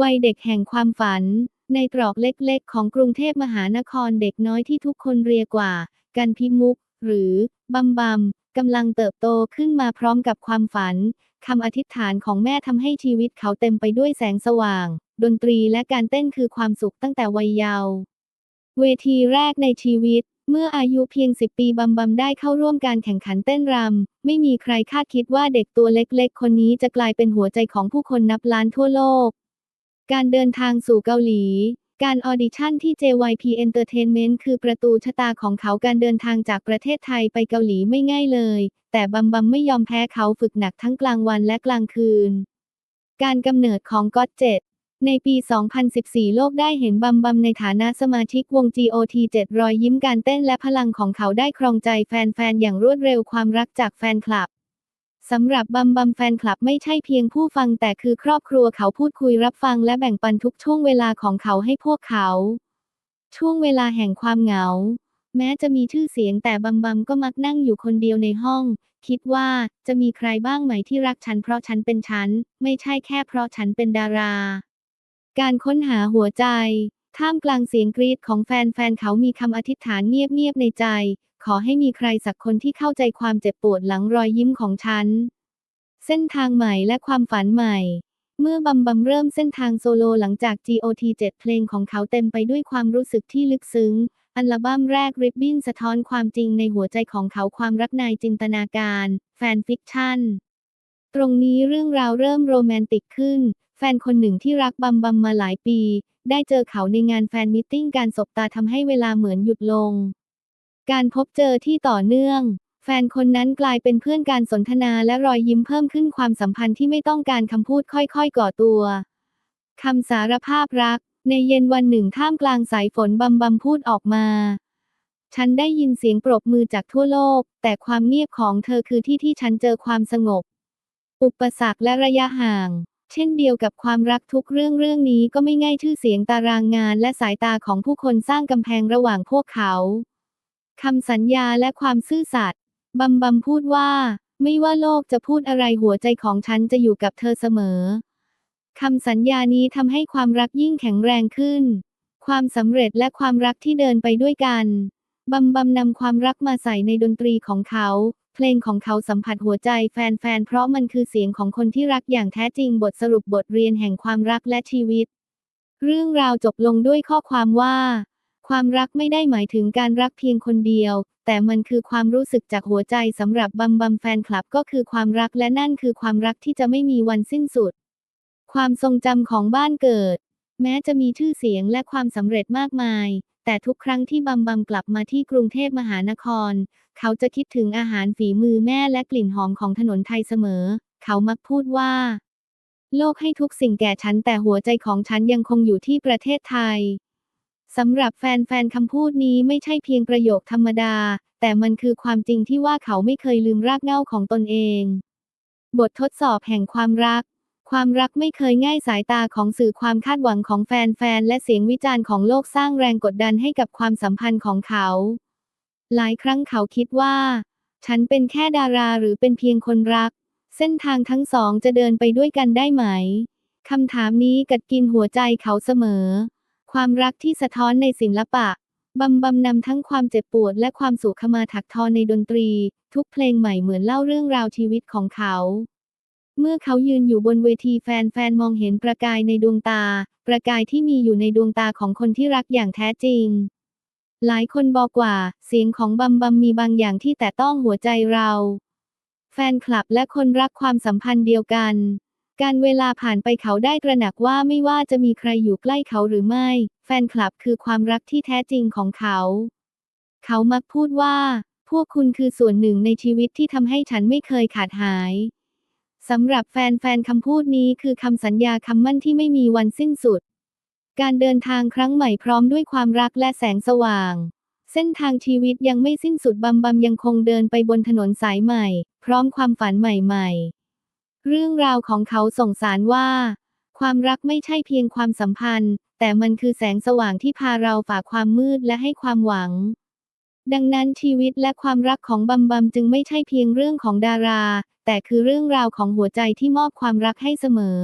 วัยเด็กแห่งความฝัน ในตรอกเล็กๆ ของกรุงเทพมหานครเด็กน้อยที่ทุกคนเรียกว่า กันพิมุก หรือบัมบัมกำลังเติบโตขึ้นมาพร้อมกับความฝันคำอธิษฐานของแม่ทำให้ชีวิตเขาเต็มไปด้วยแสงสว่าง ดนตรีและการเต้นคือความสุขตั้งแต่วัยเยาว์เวทีแรกในชีวิต เมื่ออายุเพียงสิบปีบัมบัมได้เข้าร่วมการแข่งขันเต้นรำ ไม่มีใครคาดคิดว่าเด็กตัวเล็กๆ คนนี้จะกลายเป็นหัวใจของผู้คนนับล้านทั่วโลก การเดินทางสู่เกาหลี การออดิชั่นที่ JYP Entertainment คือประตูชะตาของเขาการเดินทางจากประเทศไทยไปเกาหลีไม่ง่ายเลย แต่บัมบัมไม่ยอมแพ้เขาฝึกหนักทั้งกลางวันและกลางคืน การกำเนิดของก็อตเจ็ดในปี 2014 โลกได้เห็นบัมบัมในฐานะสมาชิกวง GOT 7รอยยิ้มการเต้นและพลังของเขาได้ครองใจแฟนๆ อย่างรวดเร็วความรักจากแฟนคลับ สำหรับบัมบัมแฟนคลับไม่ใช่เพียงผู้ฟังแต่คือครอบครัวเขาพูดคุยรับฟังและแบ่งปันทุกช่วงเวลาของเขาให้พวกเขา ช่วงเวลาแห่งความเหงา แม้จะมีชื่อเสียงแต่บัมบัมก็มักนั่งอยู่คนเดียวในห้อง คิดว่าจะมีใครบ้างไหมที่รักฉันเพราะฉันเป็นฉัน ไม่ใช่แค่เพราะฉันเป็นดารา การค้นหาหัวใจ ท่ามกลางเสียงกรีดของแฟนๆเขามีคำอธิษฐานเงียบๆในใจ ขอให้มีใครสักคนที่เข้าใจความเจ็บปวดหลังรอยยิ้มของฉัน เส้นทางใหม่และความฝันใหม่ เมื่อบัมบัมเริ่มเส้นทางโซโลหลังจาก GOT 7 เพลงของเขาเต็มไปด้วยความรู้สึกที่ลึกซึ้ง อัลบั้มแรก Ribbon สะท้อนความจริงในหัวใจของเขาความรักนายจินตนาการ แฟนฟิกชั่น ตรงนี้เรื่องราวเริ่มโรแมนติกขึ้น แฟนคนหนึ่งที่รักบัมบัมมาหลายปี ได้เจอเขาในงานแฟนมิทติ้งการสบตาทำให้เวลาเหมือนหยุดลง การพบเจอที่ต่อเนื่อง แฟนคนนั้นกลายเป็นเพื่อนการสนทนาและรอยยิ้มเพิ่มขึ้นความสัมพันธ์ที่ไม่ต้องการคำพูดค่อยๆ ก่อตัวคำสารภาพรัก ในเย็นวันหนึ่งท่ามกลางสายฝนบัมบัมพูดออกมา ฉันได้ยินเสียงปรบมือจากทั่วโลก แต่ความเงียบของเธอคือที่ที่ฉันเจอความสงบ อุปสรรคและระยะห่าง เช่นเดียวกับความรักทุกเรื่องเรื่องนี้ก็ไม่ง่ายชื่อเสียงตารางงานและสายตาของผู้คนสร้างกำแพงระหว่างพวกเขา คำสัญญาและความซื่อสัตย์บัมบัมพูดว่า ไม่ว่าโลกจะพูดอะไรหัวใจของฉันจะอยู่กับเธอเสมอคำสัญญานี้ทำให้ความรักยิ่งแข็งแรงขึ้น ความสำเร็จและความรักที่เดินไปด้วยกันบัมบัมนำความรักมาใส่ในดนตรีของเขา เพลงของเขาสัมผัสหัวใจแฟนๆ เพราะมันคือเสียงของคนที่รักอย่างแท้จริงบทสรุปบทเรียนแห่งความรักและชีวิต เรื่องราวจบลงด้วยข้อความว่า ความรักไม่ได้หมายถึงการรักเพียงคนเดียว แต่มันคือความรู้สึกจากหัวใจสำหรับบัมบัมแฟนคลับก็คือความรักและนั่นคือความรักที่จะไม่มีวันสิ้นสุด ความทรงจำของบ้านเกิด แม้จะมีชื่อเสียงและความสำเร็จมากมาย แต่ทุกครั้งที่บัมบัมกลับมาที่กรุงเทพมหานคร เขาจะคิดถึงอาหารฝีมือแม่และกลิ่นหอมของถนนไทยเสมอ เขามักพูดว่า โลกให้ทุกสิ่งแก่ฉันแต่หัวใจของฉันยังคงอยู่ที่ประเทศไทย สำหรับแฟนๆคำพูดนี้ไม่ใช่เพียงประโยคธรรมดา แต่มันคือความจริงที่ว่าเขาไม่เคยลืมรากเหง้าของตนเอง บททดสอบแห่งความรัก ความรักไม่เคยง่ายสายตาของสื่อความคาดหวังของแฟนๆและเสียงวิจารณ์ของโลกสร้างแรงกดดันให้กับความสัมพันธ์ของเขา หลายครั้งเขาคิดว่า ฉันเป็นแค่ดาราหรือเป็นเพียงคนรัก เส้นทางทั้งสองจะเดินไปด้วยกันได้ไหมคำถามนี้กัดกินหัวใจเขาเสมอ ความรักที่สะท้อนในศิลปะบัมบัมนำทั้งความเจ็บปวดและความสุขมาถักทอในดนตรี ทุกเพลงใหม่เหมือนเล่าเรื่องราวชีวิตของเขา เมื่อเขายืนอยู่บนเวทีแฟนๆมองเห็นประกายในดวงตา ประกายที่มีอยู่ในดวงตาของคนที่รักอย่างแท้จริง หลายคนบอกว่า เสียงของบัมบัมมีบางอย่างที่แต่ต้องหัวใจเรา แฟนคลับและคนรักความสัมพันธ์เดียวกัน การเวลาผ่านไปเขาได้ตระหนักว่าไม่ว่าจะมีใครอยู่ใกล้เขาหรือไม่ แฟนคลับคือความรักที่แท้จริงของเขา เขามักพูดว่า พวกคุณคือส่วนหนึ่งในชีวิตที่ทำให้ฉันไม่เคยขาดหายสำหรับแฟนๆคำพูดนี้คือคำสัญญาคำมั่นที่ไม่มีวันสิ้นสุด การเดินทางครั้งใหม่พร้อมด้วยความรักและแสงสว่าง เส้นทางชีวิตยังไม่สิ้นสุดบัมบัมยังคงเดินไปบนถนนสายใหม่ พร้อมความฝันใหม่ๆ เรื่องราวของเขาส่งสารว่า ความรักไม่ใช่เพียงความสัมพันธ์ แต่มันคือแสงสว่างที่พาเราฝ่าความมืดและให้ความหวัง ดังนั้นชีวิตและความรักของบัมบัมจึงไม่ใช่เพียงเรื่องของดารา แต่คือเรื่องราวของหัวใจที่มอบความรักให้เสมอ